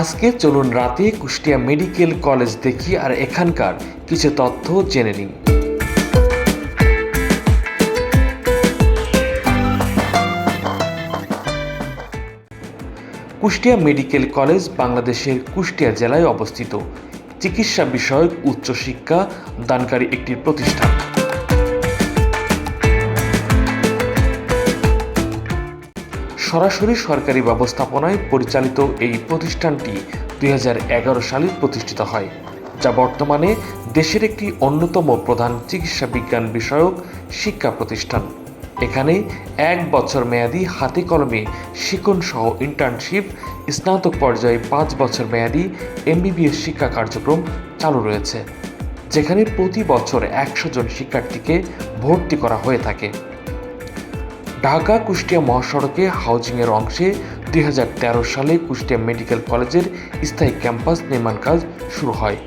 আজকে চলুন রাতে কুষ্টিয়া মেডিকেল কলেজ দেখি আর এখানকার কিছু তথ্য জেনে নিই। কুষ্টিয়া মেডিকেল কলেজ বাংলাদেশের কুষ্টিয়া জেলায় অবস্থিত। চিকিৎসা বিষয়ক উচ্চশিক্ষা দানকারী একটি প্রতিষ্ঠান। সরাসরি সরকারি ব্যবস্থাপনায় পরিচালিত এই প্রতিষ্ঠানটি দুই হাজার এগারো সালে প্রতিষ্ঠিত হয়, যা বর্তমানে দেশের একটি অন্যতম প্রধান চিকিৎসা বিজ্ঞান বিষয়ক শিক্ষা প্রতিষ্ঠান। এখানে এক বছর মেয়াদি হাতে কলমে শিক্ষণ সহ ইন্টার্নশিপ স্নাতক পর্যায়ে পাঁচ বছর মেয়াদি এমবিবিএস শিক্ষা কার্যক্রম চালু রয়েছে, যেখানে প্রতি বছর একশো জন শিক্ষার্থীকে ভর্তি করা হয়ে থাকে। ঢাকা কুষ্টিয়া মহাসড়কে হাউজিংয়ের অংশে দুই হাজার তেরো সালে কুষ্টিয়া মেডিকেল কলেজের স্থায়ী ক্যাম্পাস নির্মাণ কাজ শুরু হয়।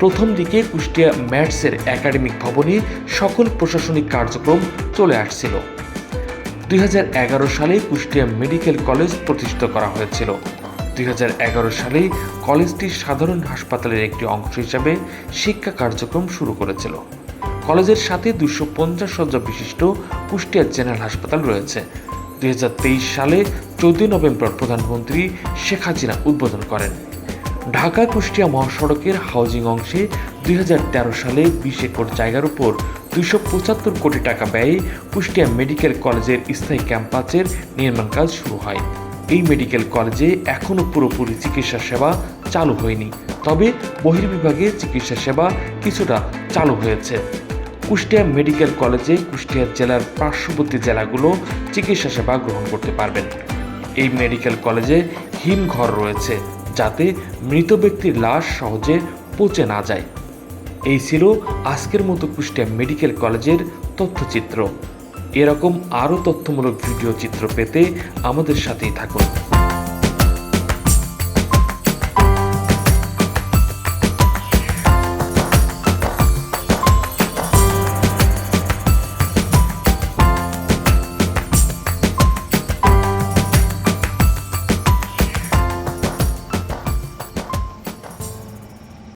প্রথম দিকে কুষ্টিয়া ম্যাটসের একাডেমিক ভবনে সকল প্রশাসনিক কার্যক্রম চলে আসছিল। দুই সালে কুষ্টিয়া মেডিকেল কলেজ প্রতিষ্ঠিত করা হয়েছিল। দুই সালে কলেজটি সাধারণ হাসপাতালের একটি অংশ হিসাবে শিক্ষা কার্যক্রম শুরু করেছিল। কলেজের সাথে দুশো পঞ্চাশ শয্যা বিশিষ্ট কুষ্টিয়া জেনারেল হাসপাতাল রয়েছে। দুই হাজার তেইশ সালে চৌদ্দই নভেম্বর প্রধানমন্ত্রী শেখ হাসিনা উদ্বোধন করেন। ঢাকা কুষ্টিয়া মহাসড়কের হাউজিং অংশে দুই হাজার তেরো সালে বিশ একর জায়গার উপর দুইশো পঁচাত্তর কোটি টাকা ব্যয়ে কুষ্টিয়া মেডিকেল কলেজের স্থায়ী ক্যাম্পাসের নির্মাণ কাজ শুরু হয়। এই মেডিকেল কলেজে এখনও পুরোপুরি চিকিৎসা সেবা চালু হয়নি। তবে বহির্বিভাগে চিকিৎসা সেবা কিছুটা চালু হয়েছে। কুষ্টিয়া মেডিকেল কলেজে কুষ্টিয়া জেলার পার্শ্ববর্তী জেলাগুলো চিকিৎসা সেবা গ্রহণ করতে পারবেন। এই মেডিকেল কলেজে হিমঘর রয়েছে, যাতে মৃত ব্যক্তির লাশ সহজে পচে না যায়। এই ছিল আজকের মতো কুষ্টিয়া মেডিকেল কলেজের তথ্যচিত্র। এরকম আরও তথ্যমূলক ভিডিও চিত্র পেতে আমাদের সাথেই থাকুন।